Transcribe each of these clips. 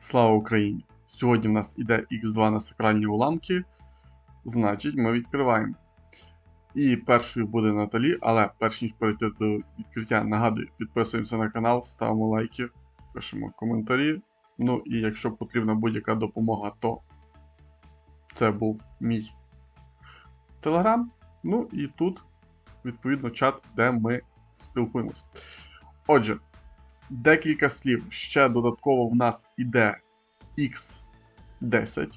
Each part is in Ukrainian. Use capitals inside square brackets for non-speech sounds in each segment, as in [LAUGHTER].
Слава Україні! Сьогодні в нас іде X2 на сакральні уламки. Значить, ми відкриваємо. І першою буде Наталі, але перш ніж перейти до відкриття, нагадую, підписуємося на канал, ставимо лайки, пишемо коментарі. Ну і якщо потрібна будь-яка допомога, то це був мій телеграм. Ну і тут, відповідно, чат, де ми спілкуємось. Отже, декілька слів. Ще додатково в нас іде X10.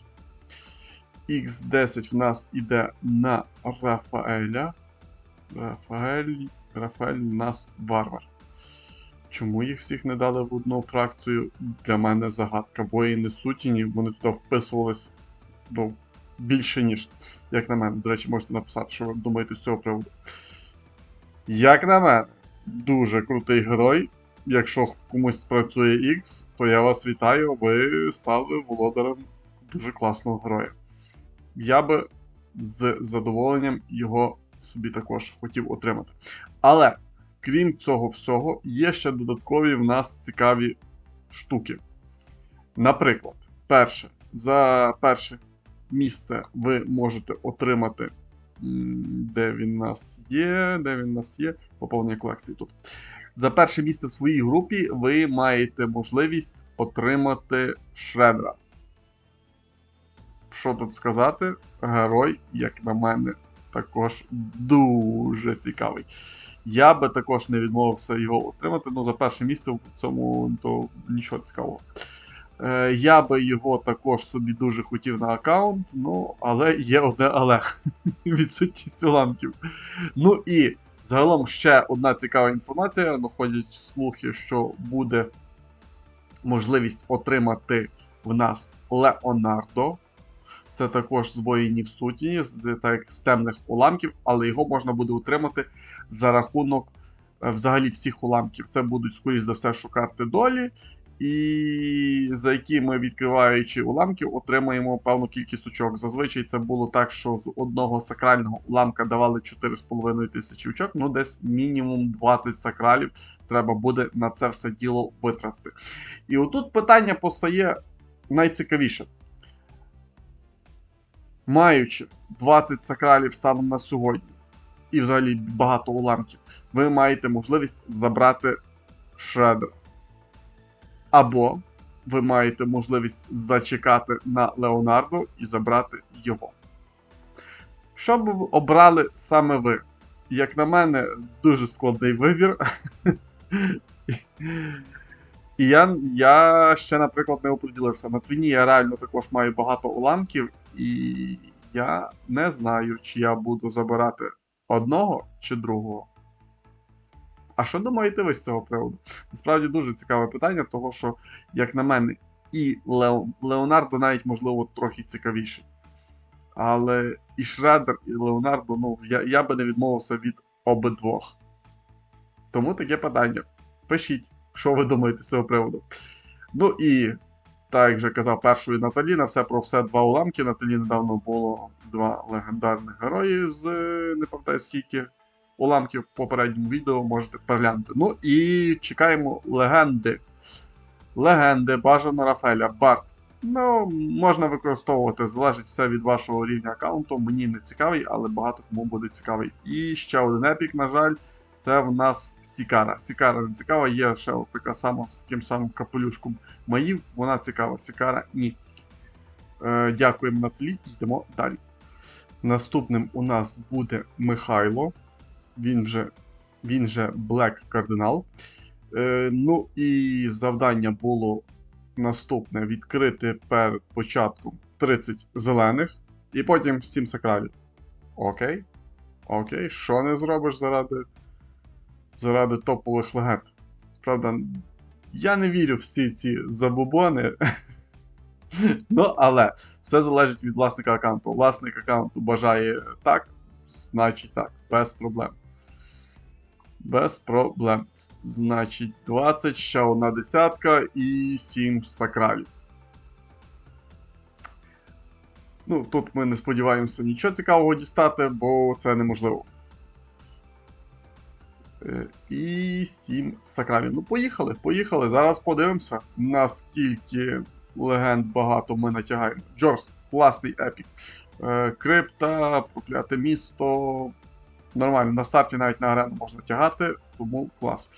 X10 в нас іде на Рафаеля. Рафаель, Рафаель в нас варвар. Чому їх всіх не дали в одну фракцію? Для мене загадка. Воїни сутіні, вони туди вписувались ну, більше, ніж, як на мене. До речі, можете написати, що ви думаєте з цього приводу. Як на мене, дуже крутий герой. Якщо комусь спрацює X, то я вас вітаю, ви стали володарем дуже класного героя. Я би з задоволенням його собі також хотів отримати. Але, крім цього всього, є ще додаткові в нас цікаві штуки. Наприклад, перше, за перше місце ви можете отримати. Де він нас є? Де він нас є? Поповнення колекції тут. За перше місце в своїй групі ви маєте можливість отримати шредера. Що тут сказати? Герой, як на мене, також дуже цікавий. Я би також не відмовився його отримати, ну за перше місце в цьому то нічого цікавого. Е, я би його також собі дуже хотів на аккаунт, ну, але є одне але. [LAUGHS] Відсутність уламків. Ну і загалом ще одна цікава інформація. Ну, ходять слухи, що буде можливість отримати в нас Леонардо. Це також з воїнів суті, з, так, з темних уламків, але його можна буде отримати за рахунок е, взагалі всіх уламків. Це будуть, скоріш за все, що карти долі, і за які ми, відкриваючи уламків, отримаємо певну кількість очок. Зазвичай це було так, що з одного сакрального уламка давали 4,5 тисячі очок, ну десь мінімум 20 сакралів треба буде на це все діло витратити. І отут питання постає найцікавіше. Маючи 20 сакралів станом на сьогодні, і взагалі багато уламків, ви маєте можливість забрати шредер. Або ви маєте можливість зачекати на Леонардо і забрати його. Що б обрали саме ви? Як на мене, дуже складний вибір. І я, я ще, наприклад, не оприділився. На твіні я реально також маю багато уламків, і я не знаю, чи я буду забирати одного чи другого. А що думаєте ви з цього приводу? Насправді дуже цікаве питання, того що, як на мене, і Лео... Леонардо навіть, можливо, трохи цікавіший. Але і Шредер, і Леонардо, ну, я, я би не відмовився від обидвох. Тому таке питання. Пишіть, що ви думаєте з цього приводу. Ну і, так як вже казав першою Наталі, на все про все два уламки. Наталі недавно було два легендарних герої з не пам'ятаю скільки уламків в попередньому відео можете переглянути. Ну і чекаємо легенди. Легенди, бажано Рафаеля, Барт. Ну, можна використовувати, залежить все від вашого рівня аккаунту. Мені не цікавий, але багато кому буде цікавий. І ще один епік, на жаль, це в нас Сікара. Сікара не цікава, є ще така сама з таким самим капелюшком маїв. Вона цікава, Сікара ні. Е, дякуємо Наталі, йдемо далі. Наступним у нас буде Михайло. Він же, він же Black Cardinal. Е, ну і завдання було наступне: відкрити перед початком 30 зелених і потім 7 сакралів. Окей. Окей, що не зробиш заради, заради топових легенд? Правда, я не вірю в всі ці забубони. [LAUGHS] ну, але все залежить від власника аккаунту. Власник аккаунту бажає так, значить так, без проблем. Без проблем. Значить, 20, ще одна десятка і 7 сакралів. Ну, тут ми не сподіваємося нічого цікавого дістати, бо це неможливо. Е, І 7 сакралів. Ну, поїхали, поїхали. Зараз подивимося, наскільки легенд багато ми натягаємо. Джорг, класний епік. Е, Крипта, прокляте місто. Нормально, на старті навіть на арену можна тягати, тому клас.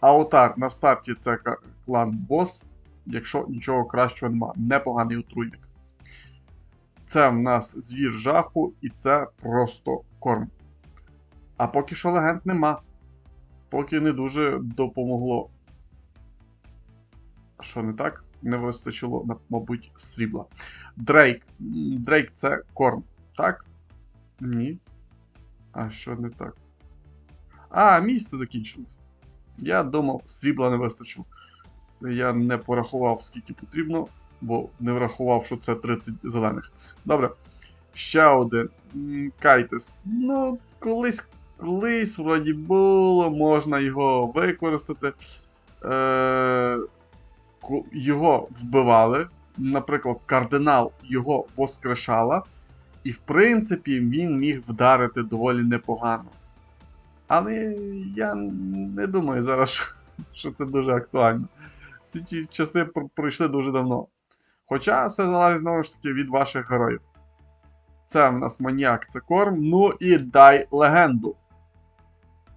Аутар на старті це клан бос, якщо нічого кращого нема. Непоганий отруйник. Це в нас звір жаху, і це просто корм. А поки що легенд нема. Поки не дуже допомогло. Що не так? Не вистачило, мабуть, срібла. Дрейк. Дрейк це корм. Так? Ні. А що не так? А, місце закінчилось. Я думав, срібла не вистачило. Я не порахував, скільки потрібно, бо не врахував, що це 30 зелених. Добре. Ще один. Кайтес. Ну, колись, колись, вроді було, можна його використати. Е, його вбивали. Наприклад, кардинал його воскрешала. І в принципі він міг вдарити доволі непогано. Але я не думаю зараз, що- це дуже актуально. Всі ті часи пройшли дуже давно. Хоча все залежить знову ж таки від ваших героїв. Це в нас маніяк, це корм. Ну і дай легенду.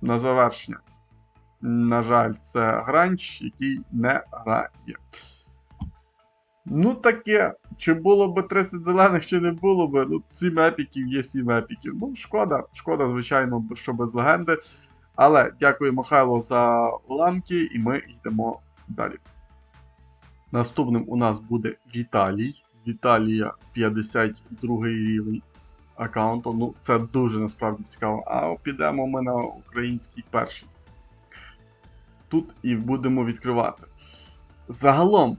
На завершення. На жаль, це гранч, який не грає. Ну таке. Чи було би 30 зелених, чи не було би. Ну, 7 епіків є 7 епіків. Ну, шкода, шкода, звичайно, що без легенди. Але дякую Михайло за уламки, і ми йдемо далі. Наступним у нас буде Віталій. Віталія 52 рівень аккаунту. Ну, це дуже насправді цікаво. А підемо ми на український перший. Тут і будемо відкривати. Загалом,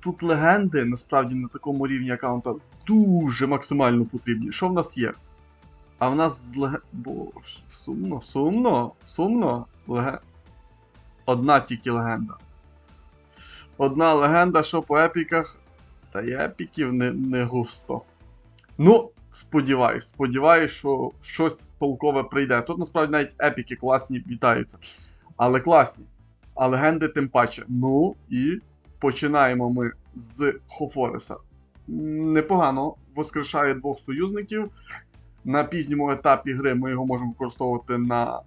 тут легенди насправді на такому рівні аккаунта дуже максимально потрібні. Що в нас є? А в нас з леген... Боже, сумно, сумно, сумно. Леге... Одна тільки легенда. Одна легенда, що по епіках. Та й епіків не, не густо. Ну, сподіваюсь, сподіваюсь, що щось толкове прийде. Тут насправді навіть епіки класні вітаються. Але класні. А легенди тим паче. Ну і починаємо ми з Хофореса. Непогано воскрешає двох союзників. На пізньому етапі гри ми його можемо використовувати на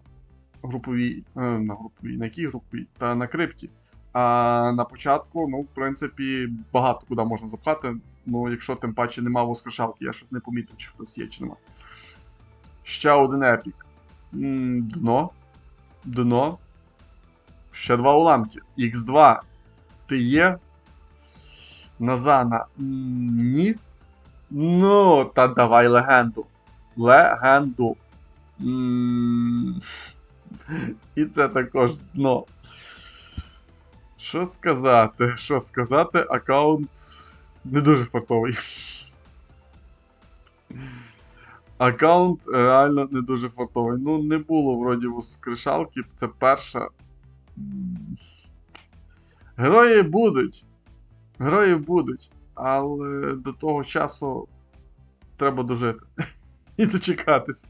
груповій. е, На груповій, на якій груповій? Та на крипті. А на початку, ну, в принципі, багато куди можна запхати. Ну, якщо тим паче нема воскрешалки, я щось не помітив, чи хтось є, чи нема. Ще один епік. Дно. Дно. Ще два уламки. Х2. Ти є. Назана. Ні. Ну, та давай легенду. Легенду. І це також дно. Що сказати? Що сказати, аккаунт не дуже фартовий. Аккаунт реально не дуже фартовий. Ну, не було вроді воскрешалки, це перша. Герої будуть. Герої будуть. Але до того часу треба дожити. [LAUGHS] І дочекатись.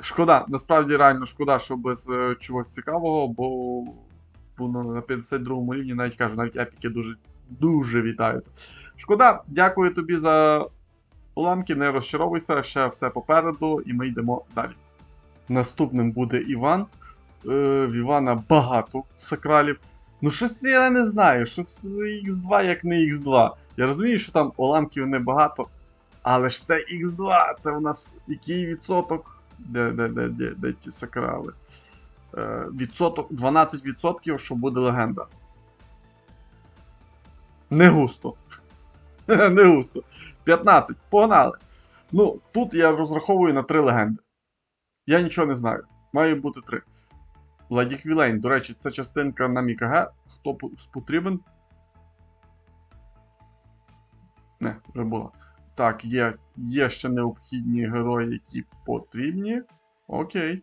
Шкода, насправді реально шкода, що без е, чогось цікавого, бо, на на 52 рівні навіть кажу, навіть епіки дуже, дуже вітаються. Шкода, дякую тобі за уламки, не розчаровуйся, ще все попереду, і ми йдемо далі. Наступним буде Іван. Е, в Івана багато сакралів. Ну, щось я не знаю, щось Х2 як не Х2. Я розумію, що там уламків небагато, але ж це Х2, це у нас який відсоток? Де, де, де, де, де ті сакрали? Е, відсоток, 12%, що буде легенда. Не густо. [LAUGHS] Не густо. 15. Погнали. Ну, тут я розраховую на 3 легенди. Я нічого не знаю. Має бути 3. Леді Квілейн, до речі, це частинка на Мікаге. Хто потрібен? Не, вже була. Так, є, є ще необхідні герої, які потрібні. Окей.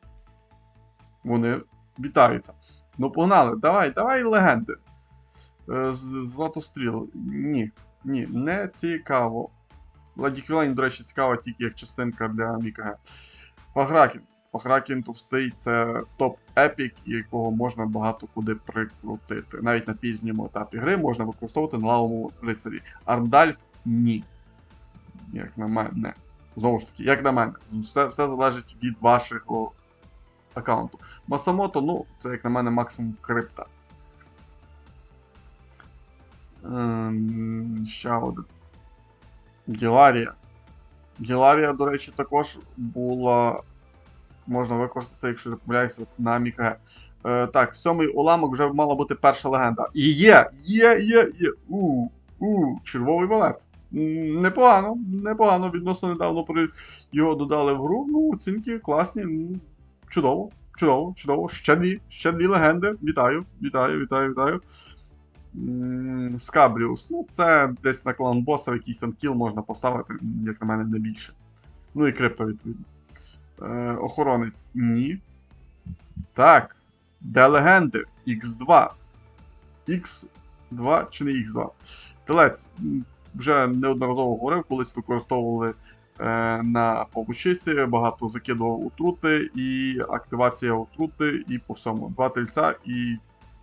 Вони вітаються. Ну, погнали, давай, давай легенди. Е, Златостріл. Ні. Ні, не цікаво. Леді Квілейн, до речі, цікава тільки як частинка для Мікаге. Фагракен. Охракен товстий це топ епік, якого можна багато куди прикрутити. Навіть на пізньому етапі гри можна використовувати на лавому рицарі. Армдальф ні. Як на мене. Знову ж таки, як на мене. Все, все залежить від вашого аккаунту. Масамото, ну, це як на мене максимум крипта. Ем, ще один. Гіларія. Гіларія, до речі, також була. Можна використати, якщо не помиляюся, на МІКГ. Е, так, сьомий уламок вже мала бути перша легенда. І є! Є, є, є! У, у, червовий валет. Непогано, непогано. Відносно недавно його додали в гру. Ну, оцінки класні. Чудово, чудово, чудово. Ще дві, ще дві легенди. Вітаю, вітаю, вітаю, вітаю. Скабріус. Ну, це десь на клан боса якийсь там кіл можна поставити, як на мене, не більше. Ну і крипто, відповідно. Е, охоронець ні. Так. Де легенди? X2. X2 чи не X2? Телець. Вже неодноразово говорив, колись використовували е, на павучисі, багато закидував отрути, і активація отрути, і по всьому. Два тельця і,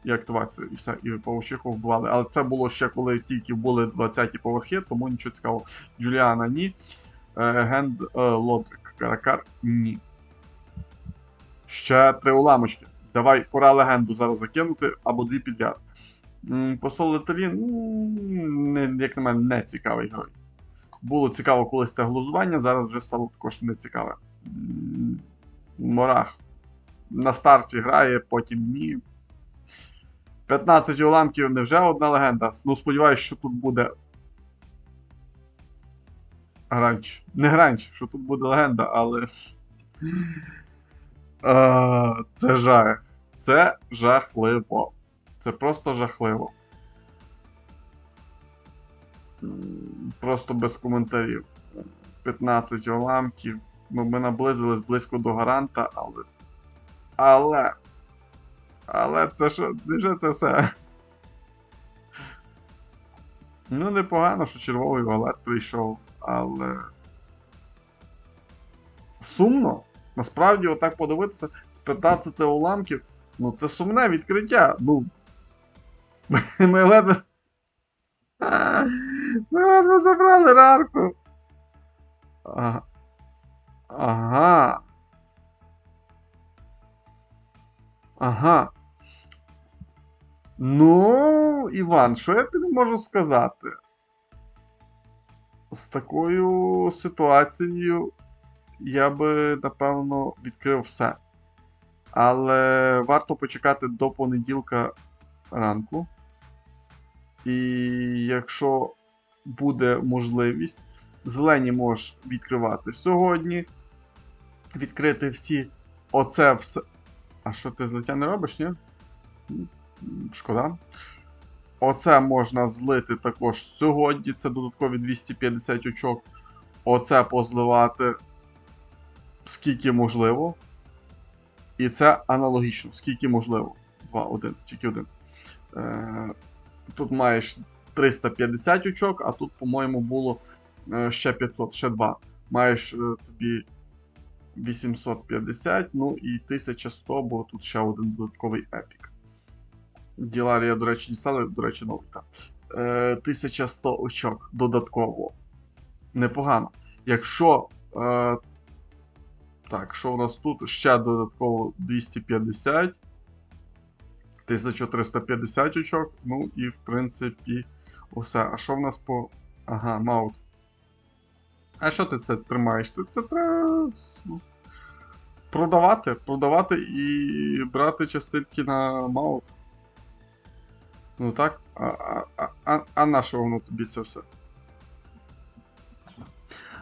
і активація, і все, і павучиху вбивали. Але це було ще коли тільки були 20-ті поверхи, тому нічого цікавого. Джуліана ні. Е, Генд е, Лодрик. Каракар ні. Ще три уламочки. Давай, пора легенду зараз закинути, або дві підряд. Посол Летарін, м, не, як на мене, не цікавий герой. Було цікаво колись те глузування, зараз вже стало також не цікаве. Морах. На старті грає, потім ні. 15 уламків невже одна легенда. Ну, сподіваюся, що тут буде. Гранч. Не гранч, що тут буде легенда, але. А, це жах. Це жахливо. Це просто жахливо. Просто без коментарів. 15 уламків. Ми, ми наблизились близько до гаранта, але. Але. Але це що, вже це все. Ну, непогано, що червовий валет прийшов, але. Сумно. Насправді, отак подивитися, з 15 уламків, ну це сумне відкриття. Ну. [LAUGHS] Ми ледве. [LAUGHS] Ми ледве забрали рарку. Ага. Ага. Ну, Іван, що я тобі можу сказати? З такою ситуацією я би, напевно, відкрив все. Але варто почекати до понеділка ранку. І якщо буде можливість, зелені можеш відкривати сьогодні. Відкрити всі. Оце все. А що ти злиття не робиш, ні? Шкода. Оце можна злити також сьогодні. Це додаткові 250 очок. Оце позливати скільки можливо. І це аналогічно, скільки можливо. Два, один, тільки один. Е, тут маєш 350 очок, а тут, по-моєму, було е, ще 500, ще 2. Маєш е, тобі 850, ну і 1100, бо тут ще один додатковий епік. Діларія, до речі, дістали, до речі, новий. Е, 1100 очок додатково. Непогано. Якщо. Е, так, що у нас тут? Ще додатково 250. 1350 очок. Ну і в принципі, усе. А що в нас по. Ага, маут. А що ти це тримаєш? Ти це треба продавати, продавати і брати частинки на маут. Ну так? А, а, а, а, на що воно тобі це все?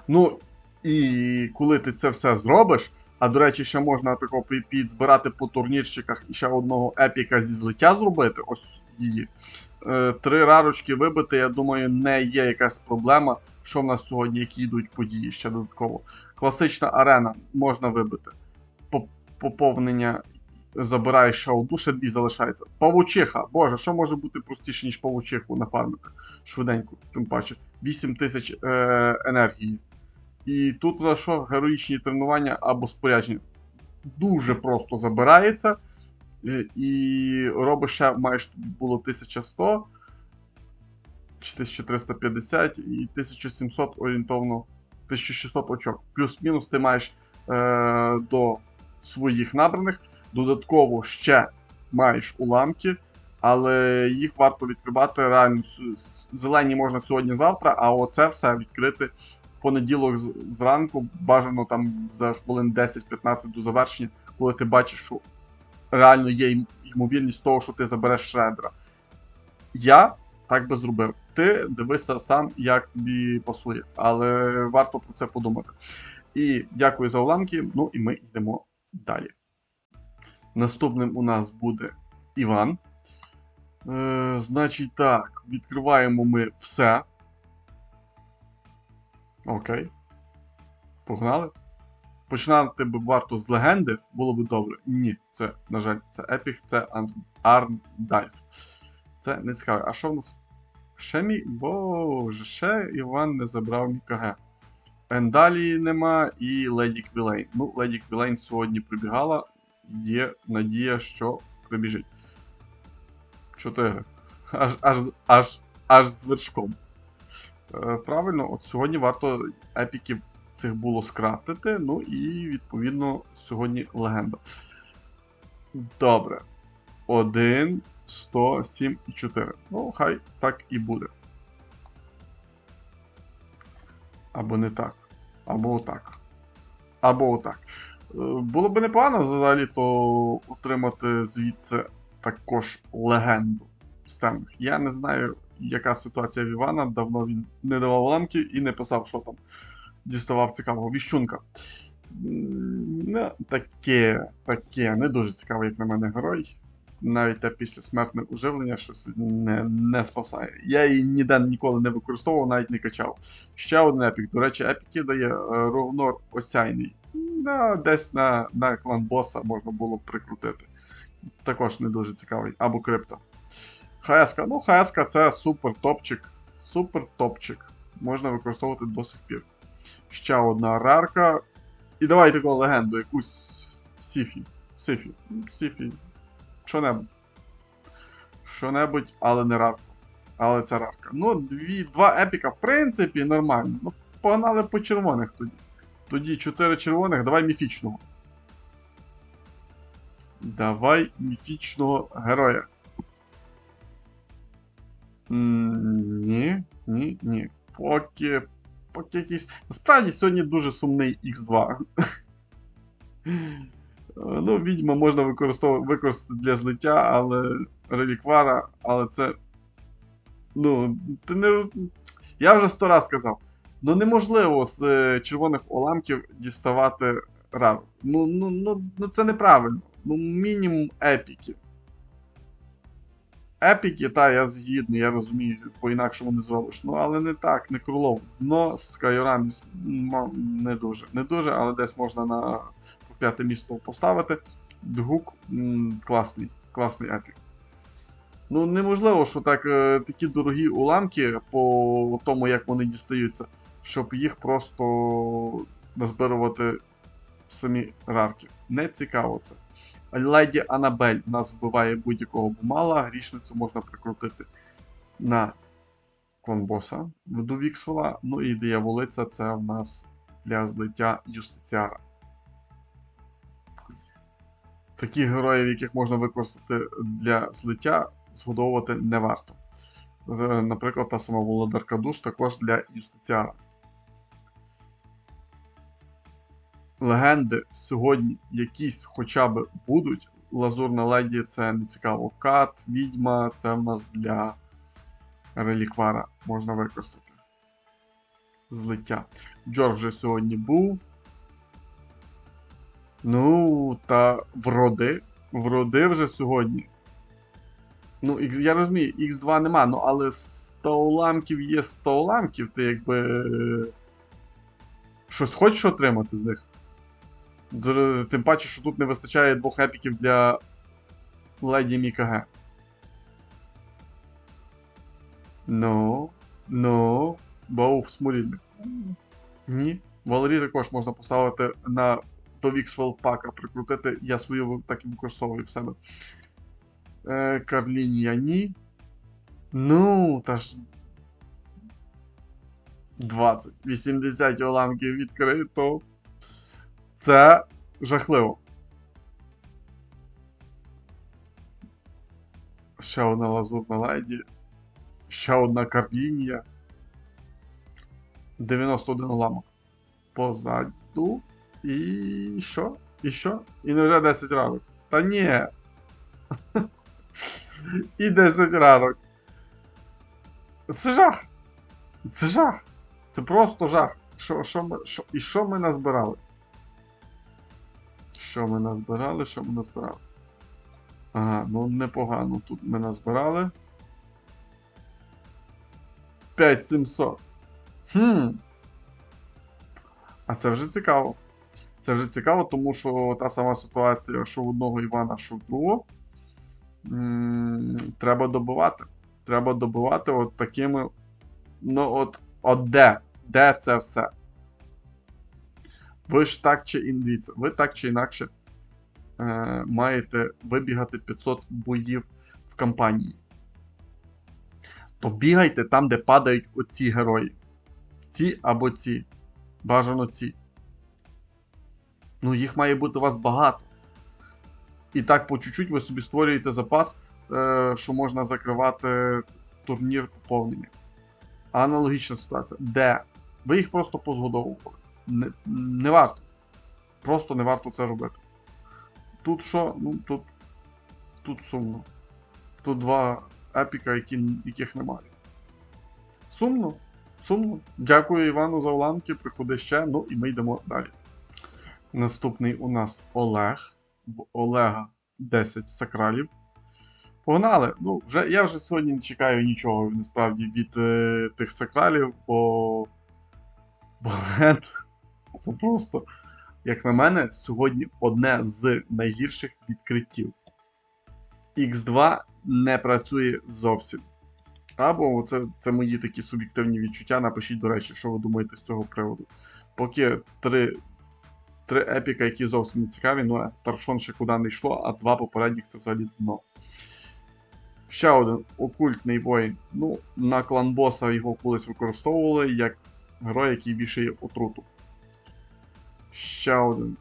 Ну, і коли ти це все зробиш, а до речі, ще можна тако пі- підзбирати по турнірчиках і ще одного епіка зі злиття зробити, ось її. Е, три рарочки вибити, я думаю, не є якась проблема, що в нас сьогодні, які йдуть події ще додатково. Класична арена можна вибити. Поповнення забираєш ще одну, ще дві залишається. Павучиха, боже, що може бути простіше, ніж павучиху нафармити? Швиденько, тим паче. 8 тисяч е, енергії. І тут у що? Героїчні тренування або спорядження. дуже просто забирається. І, і робиш ще маєш було 1100 чи 1350 і 1700 орієнтовно 1600 очок. Плюс-мінус ти маєш е, до своїх набраних. Додатково ще маєш уламки, але їх варто відкривати реально. Зелені можна сьогодні-завтра, а оце все відкрити в понеділок зранку, бажано там за хвилин 10-15 до завершення, коли ти бачиш, що реально є ймовірність того, що ти забереш шредера. Я так би зробив. Ти дивися сам, як тобі пасує, але варто про це подумати. І дякую за уламки. Ну і ми йдемо далі. Наступним у нас буде Іван. Е, значить так, відкриваємо ми все. Окей. Погнали. Починати би варто з легенди, було б добре. Ні, це, на жаль, це епік, це Арндайв. Це не цікаво. А що в нас? Ще мій. Боже, ще Іван не забрав мій КГ. Ендалії нема і Леді Квілейн. Ну, Леді Квілейн сьогодні прибігала. Є надія, що прибіжить. Чотири. Аж, аж, аж, аж з вершком. Е, правильно, от сьогодні варто епіків цих було скрафтити. Ну і відповідно сьогодні легенда. Добре. 1, 100, 7 і 4. Ну, хай так і буде. Або не так. Або отак. Або отак. Було б непогано взагалі то отримати звідси також легенду з. Я не знаю, яка ситуація в Івана. Давно він не давав ламки і не писав, що там діставав цікавого. Віщунка. Ну, таке, таке, не дуже цікавий, як на мене, герой. Навіть те після смертне уживлення щось не, не спасає. Я її ніде ніколи не використовував, навіть не качав. Ще один епік. До речі, епіки дає е, Ровнор осяйний. На, десь на, на клан боса можна було прикрутити. Також не дуже цікавий. Або крипто. ХСК. Ну, ХСК це супер топчик. Супер топчик. Можна використовувати до сих пір. Ще одна рарка. І давай таку легенду, якусь Сіфі. Сіфі. Сіфі. Що-небудь. Що-небудь, але не рарка. Але це рарка. Ну, дві, два епіка, в принципі, нормально. Ну, погнали по червоних тоді. Тоді 4 червоних, давай міфічного. Давай міфічного героя. Ні, ні, ні. Поки. Поки якийсь. Насправді сьогодні дуже сумний X2. Е, [LAUGHS] Ну, відьма можна використати для злиття, але реліквара, але це. Ну, ти не. Я вже сто раз сказав. Ну неможливо з е, червоних уламків діставати рару. Ну, ну, ну, ну це неправильно. Ну, мінімум епіки. Епіки, та, я згідний, я розумію, по-інакшому не зробиш. Ну, але не так, не крулов. Но Скайорамі не дуже. Не дуже, але десь можна на п'яте місто поставити. Дгук класний, класний епік. Ну, неможливо, що так, е, такі дорогі уламки по тому, як вони дістаються, щоб їх просто назбирувати самі рарки. Не цікаво це. Леді Анабель нас вбиває будь-якого бумала, грішницю можна прикрутити на кланбоса в Віксвела. Ну і дияволиця це в нас для злиття Юстиціара. Таких героїв, яких можна використати для злиття, згодовувати не варто. Е, Наприклад, та сама Володарка душ також для Юстиціара. Легенди сьогодні якісь хоча б будуть. Лазурна леді це не цікаво. Кат, відьма це в нас для реліквара можна використати. Злиття. Джор вже сьогодні був. Ну, та вроди. Вроди вже сьогодні. Ну, я розумію, X2 нема, ну але 100 уламків є 100 уламків, ти якби. е, Щось хочеш отримати з них? Тим паче, що тут не вистачає двох епіків для Леді Мікаге. Ну, ну, Боуф смолільник. Ні. Валерій також можна поставити на до Віксвелл пака прикрутити. Я свою так і використовую в себе. Е, Карлінія ні. Ну, та ж. 20. 80 уламків відкрито. Це жахливо. Ще одна лазурна леді. Ще одна карлінія. 91 уламок. Позаду. І що? І що? І не вже 10 ранок. Та ні. [LAUGHS] І 10 ранок. Це жах. Це жах. Це просто жах. Що, що ми, що, і що ми назбирали? Що ми назбирали? Що ми назбирали? Ага, ну непогано тут ми назбирали. 5700. Хм. А це вже цікаво. Це вже цікаво, тому що та сама ситуація, що в одного Івана, що в другого. Треба добивати. Треба добивати от такими. Ну, от, от де? Де це все? Ви ж так чи інвіце, ви так чи інакше е, маєте вибігати 500 боїв в кампанії. То бігайте там, де падають оці герої. Ці або ці. Бажано ці. Ну, їх має бути у вас багато. І так по чуть-чуть ви собі створюєте запас, е, що можна закривати турнір поповнення. Аналогічна ситуація. Де? Ви їх просто позгодовували. Не, не варто. Просто не варто це робити. Тут що? Ну, тут. Тут сумно. Тут два епіка, які, яких немає. Сумно. Сумно. Дякую Івану за уламки. Приходи ще. Ну і ми йдемо далі. Наступний у нас Олег. Олега 10 сакралів. Погнали! Ну, вже, я вже сьогодні не чекаю нічого насправді від е, тих сакралів, бо. Бо [LAUGHS] це просто, як на мене, сьогодні одне з найгірших відкриттів. X2 не працює зовсім. Або це, це мої такі суб'єктивні відчуття. Напишіть, до речі, що ви думаєте з цього приводу. Поки три, три епіка, які зовсім не цікаві, ну Таршон ще куди не йшло, а два попередніх це взагалі дно. Ще один окультний воїн. Ну, на клан боса його колись використовували як герой, який вішає отруту. Ще один.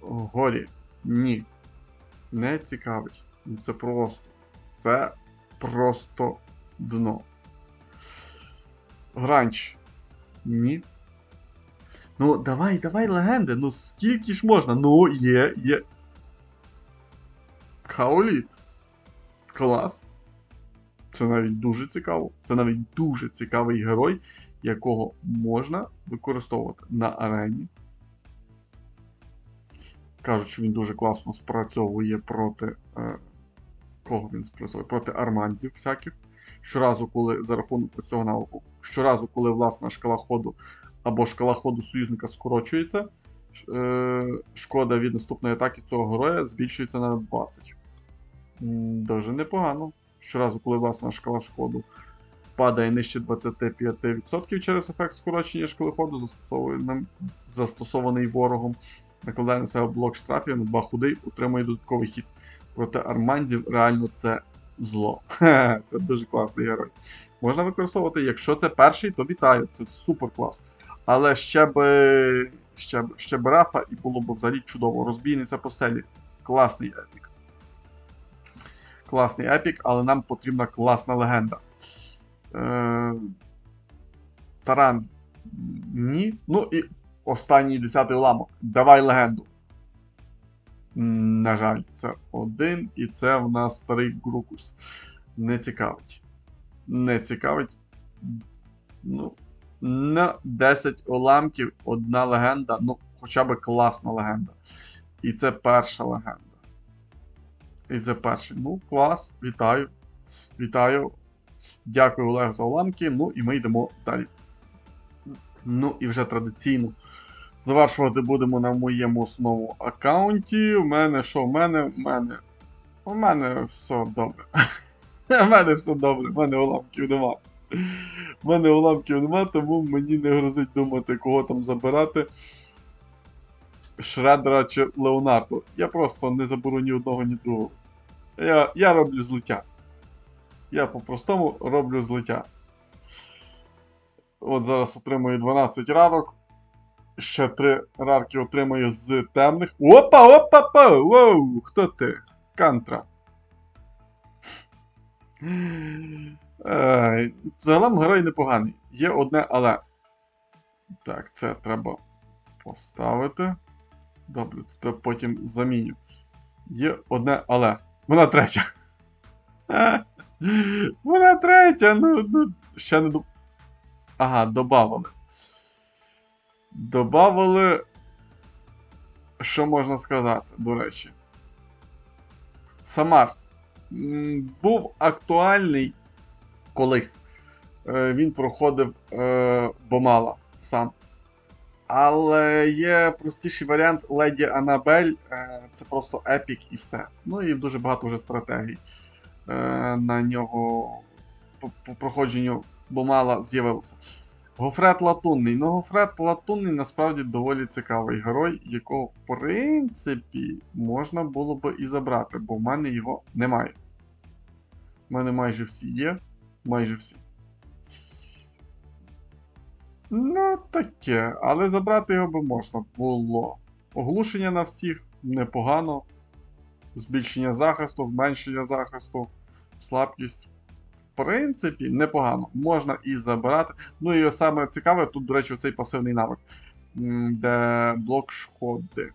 Горі. Ні. Не цікавить. Ну, Це просто. Це просто дно. Гранч. Ні. Ну, давай, давай, легенди. Ну скільки ж можна? Ну, є, є. Хаоліт. Клас. Це навіть дуже цікаво. Це навіть дуже цікавий герой, якого можна використовувати на арені. Кажуть, що він дуже класно спрацьовує проти. Е, кого він спрацьовує? Проти арманзів всяких. Щоразу, коли за рахунок цього навику, щоразу, коли власна шкала ходу або шкала ходу союзника скорочується, е, шкода від наступної атаки цього героя збільшується на 20. М, Дуже непогано. Щоразу, коли власна шкала ходу падає нижче 25% через ефект скорочення шкали ходу, застосований ворогом, накладає на себе блок штрафів на 2 худий, утримує додатковий хід. Проти армандів реально це зло. Це дуже класний герой. Можна використовувати, якщо це перший, то вітаю, це супер клас. Але ще би ще, б- ще б рафа і було б взагалі чудово. Розбійниця по стелі. Класний епік. Класний епік, але нам потрібна класна легенда. Е, Таран. Ні. Ну і останній десятий уламок. Давай легенду. На жаль, це один, і це в нас старий Грукус. Не цікавить. Не цікавить. Ну, на 10 уламків одна легенда, ну, хоча б класна легенда. І це перша легенда. І це перший. Ну, клас, вітаю. Вітаю. Дякую, Олег, за уламки. Ну і ми йдемо далі. Ну і вже традиційно. Завершувати будемо на моєму основному аккаунті. У мене що? У мене. У мене. У мене все добре. [LAUGHS] У мене все добре, у мене уламків нема. У мене уламків нема, тому мені не грозить думати, кого там забирати. Шредера чи Леонардо. Я просто не заберу ні одного, ні другого. Я, я роблю злиття. Я по-простому роблю злиття. От зараз отримую 12 рарок. Ще 3 рарки отримую з темних. Опа, опа, па! Воу! Хто ти? Кантра. Е, Загалом герой непоганий. Є одне але. Так, це треба поставити. Добре, то потім заміню. Є одне але. Вона третя. Вона третя. Ну, ну ще не до. Ага, добавили. Добавили. Що можна сказати, до речі? Самар. Був актуальний колись. Е, Він проходив е, Бомала сам. Але є простіший варіант Леді Анабель. Е, Це просто епік і все. Ну і дуже багато вже стратегій на нього по проходженню Бомала з'явилося. Гофрет Латунний. Ну, Гофрет Латунний насправді доволі цікавий герой, якого, в принципі, можна було би і забрати, бо в мене його немає. У мене майже всі є. Майже всі. Ну, таке, але забрати його би можна було. Оглушення на всіх непогано. Збільшення захисту, зменшення захисту, слабкість. Принципі, непогано. Можна і забирати. Ну і саме цікаве, тут, до речі, цей пасивний навик, де блок шкоди.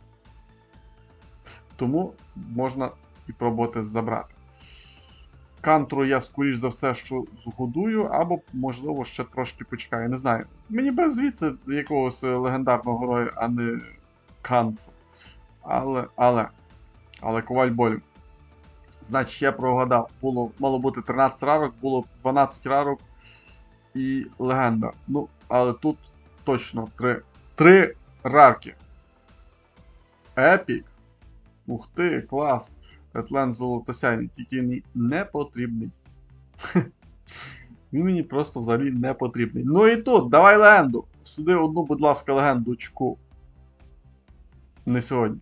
Тому можна і пробувати забрати. Кантру я, скоріш за все, що згодую, або, можливо, ще трошки почекаю. Не знаю. Мені би звідси якогось е, легендарного героя, а не кантру. Але, але, але коваль болю. Значить, я прогадав. Було, мало бути 13 рарок, було 12 рарок і легенда. Ну, але тут точно 3, 3 рарки. Епік. Ух ти, клас. Петлен золотосяйний, тільки мені не потрібний. Він мені просто взагалі не потрібний. Ну і тут, давай легенду. Сюди одну, будь ласка, легендочку. Не сьогодні.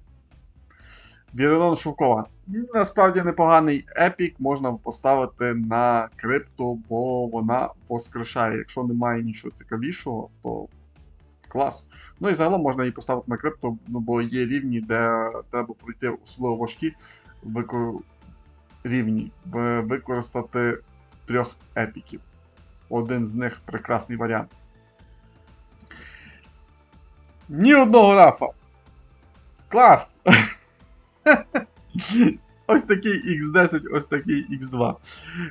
Вірилон Шовкова. Насправді непоганий епік можна поставити на крипту, бо вона воскрешає. Якщо немає нічого цікавішого, то клас. Ну і загалом можна її поставити на крипту, ну, бо є рівні, де треба пройти особливо важкі викор... рівні, використати трьох епіків. Один з них прекрасний варіант. Ні одного рафа. Клас! [LAUGHS] [LAUGHS] ось такий X10, ось такий X2.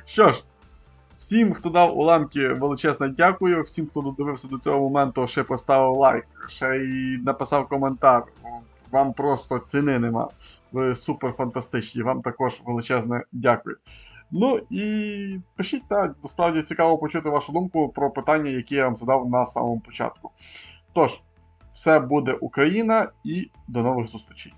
Що ж, всім, хто дав уламки, величезне дякую. Всім, хто додивився до цього моменту, ще поставив лайк, ще й написав коментар. Вам просто ціни нема. Ви супер фантастичні. Вам також величезне дякую. Ну і пишіть, так, насправді цікаво почути вашу думку про питання, які я вам задав на самому початку. Тож, все буде Україна і до нових зустрічей.